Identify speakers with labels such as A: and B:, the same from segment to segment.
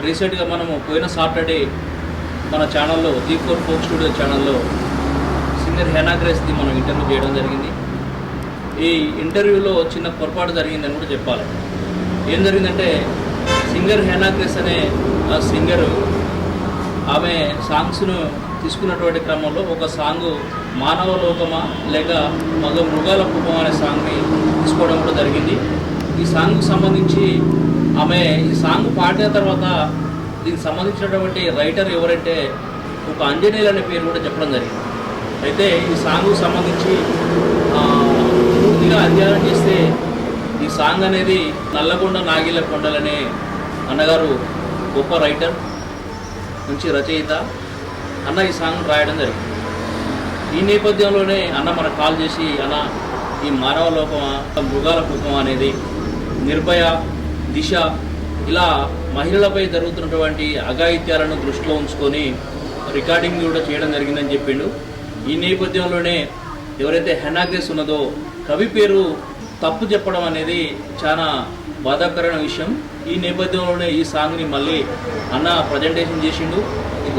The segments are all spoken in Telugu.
A: రీసెంట్గా మనము పోయిన సాటర్డే మన ఛానల్లో జీ ఫోర్ ఫోక్ స్టూడియో ఛానల్లో సింగర్ హేనా గ్రేస్ది మనం ఇంటర్వ్యూ చేయడం జరిగింది. ఈ ఇంటర్వ్యూలో చిన్న పొరపాటు జరిగిందని కూడా చెప్పాలి. ఏం జరిగిందంటే సింగర్ హేనా గ్రేస్ అనే ఆ సింగరు ఆమె సాంగ్స్ను తీసుకున్నటువంటి క్రమంలో ఒక సాంగ్ మానవ లోకమా లేక మగ మృగాల కుటుంబం అనే సాంగ్ని తీసుకోవడం కూడా జరిగింది. ఈ సాంగ్కి సంబంధించి ఆమె ఈ సాంగ్ పాడిన తర్వాత దీనికి సంబంధించినటువంటి రైటర్ ఎవరంటే ఒక అంజనీయులు అనే పేరు కూడా చెప్పడం జరిగింది. అయితే ఈ సాంగ్కు సంబంధించి పూర్తిగా అధ్యయనం చేస్తే ఈ సాంగ్ అనేది నల్లగొండ నాగిల కొండలనే అన్నగారు గొప్ప రైటర్ మంచి రచయిత అన్న ఈ సాంగ్ రాయడం జరిగింది. ఈ నేపథ్యంలోనే అన్న మనకు కాల్ చేసి అన్న ఈ మానవ లోకమా మృగాల కుపం అనేది నిర్భయ దిశ ఇలా మహిళలపై జరుగుతున్నటువంటి అఘాయిత్యాలను దృష్టిలో ఉంచుకొని రికార్డింగ్ కూడా చేయడం జరిగిందని చెప్పిండు. ఈ నేపథ్యంలోనే ఎవరైతే హెనాగ్రెస్ ఉన్నదో కవి పేరు తప్పు చెప్పడం అనేది చాలా బాధాకరమైన విషయం. ఈ నేపథ్యంలోనే ఈ సాంగ్ని మళ్ళీ అన్న ప్రజెంటేషన్ చేసిండు.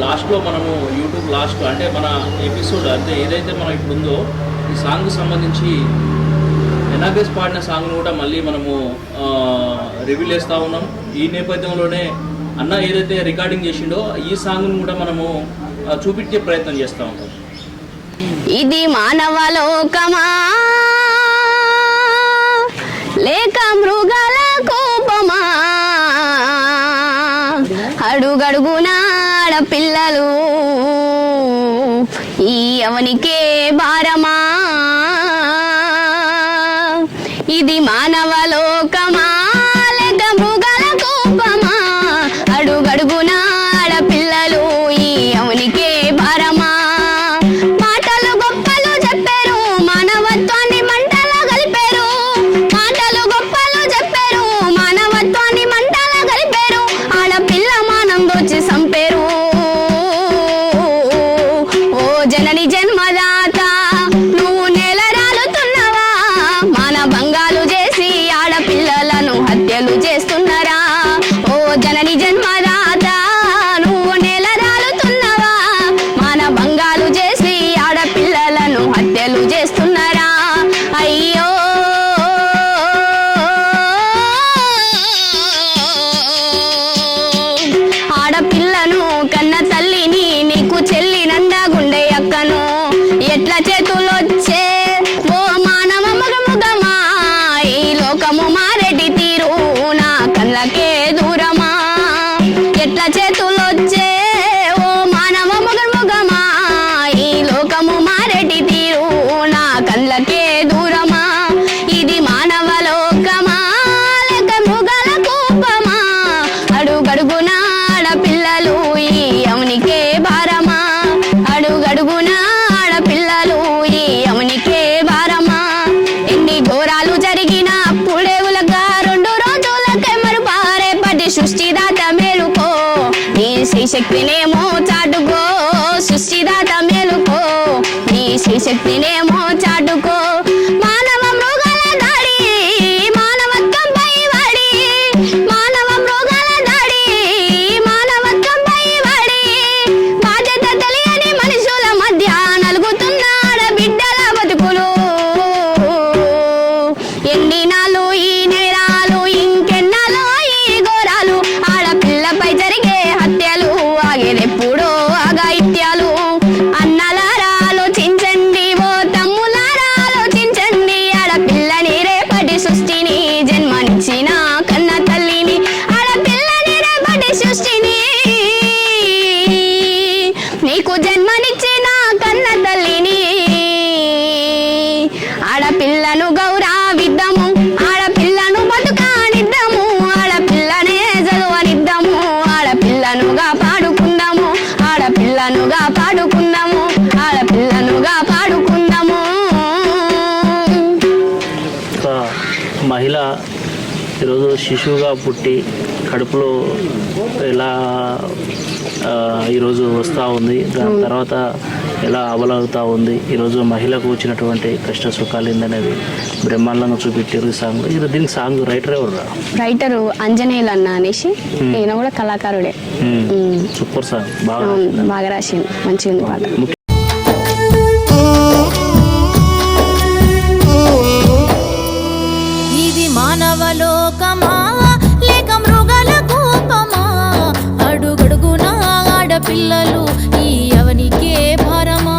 A: లాస్ట్లో మనము యూట్యూబ్ లాస్ట్ అంటే మన ఎపిసోడ్ అంటే ఏదైతే మనం ఇప్పుడు ఉందో ఈ సాంగ్కి సంబంధించి అనాబేస్ పాడిన సాంగ్ను కూడా మళ్ళీ మనము రివీల్ చేస్తూ ఉన్నాం. ఈ నేపథ్యంలోనే అన్న ఏదైతే రికార్డింగ్ చేసిండో ఈ సాంగ్ను కూడా మనము చూపించే ప్రయత్నం చేస్తూ ఉంటాం
B: ఇది మానవ లోకమా? లేక మృగాల కోపమా? అడుగడుగునాడ పిల్లలు ఈ అవనికే భారమా? ఇది మానవ கெட்டாச்சே నీ శ్రీశక్తినేమో చాటుకో సృష్టిదాత మేలుకో. నీ శ్రీశక్తినేమో చాటుకో ఆడపిల్లను గౌరవిద్దాము ఆడపిల్లను బతుకానిద్దాము ఆడపిల్లనే చదువనిద్దాము ఆడపిల్లనుగా పాడుకుందాము ఆడపిల్లనుగా పాడుకుందాము ఆడపిల్లనుగా పాడుకుందాము.
C: ఒక మహిళ ఈరోజు శిశువుగా పుట్టి కడుపులో ఎలా ఈరోజు వస్తూ ఉంది. దాని తర్వాత ఎలా అమలవుతూ ఉంది. ఈరోజు మహిళకు వచ్చినటువంటి కష్ట సుఖాలు ఏందనేది బ్రహ్మాండంగా చూపెట్టారు ఈ సాంగ్. ఇది దీనికి సాంగ్ రైటర్ ఎవరు
B: రైటరు అంజనేయులు అన్న అనేసి ఈయన కూడా కళాకారుడే.
C: Super song. బాగా
B: బాగా రాసింది. మంచిగా ఉంది పాట
D: ఆడపిల్లలు ఈ అవనికే భారమా?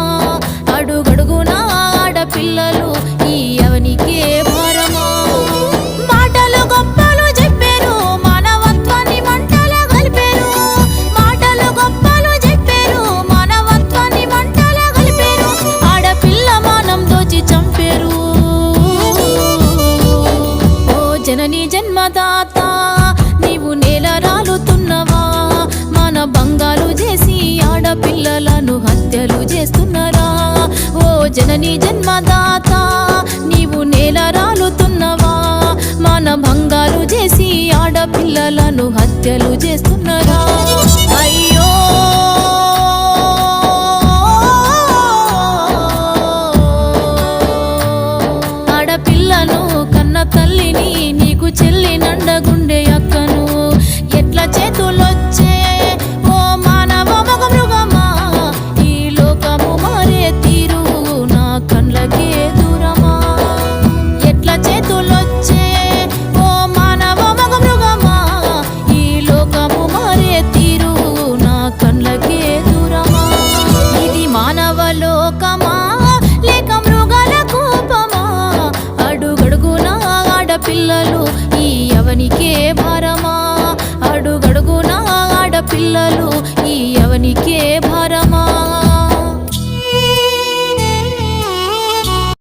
D: అడుగడుగునా ఆడపిల్లలు ఈ అవనికే భారమా? మాటలు గొప్పలు చెప్పారు మానవత్వాన్ని మంటల కలిపారు. మాటలు గొప్పలు చెప్పారు మానవత్వాన్ని మంటల కలిపారు. ఆడపిల్ల మానం దోచి చంపారు. ఓ జనని జన్మదాత జనని జన్మదాత నీవు నేల రాలుతున్నవా? మన భంగాలు చేసి ఆడపిల్లలను ఆడపిల్లలు ఈ అవనికే భారమా? అడుగడుగునా ఆడపిల్లలు ఈ అవనికే భారమా?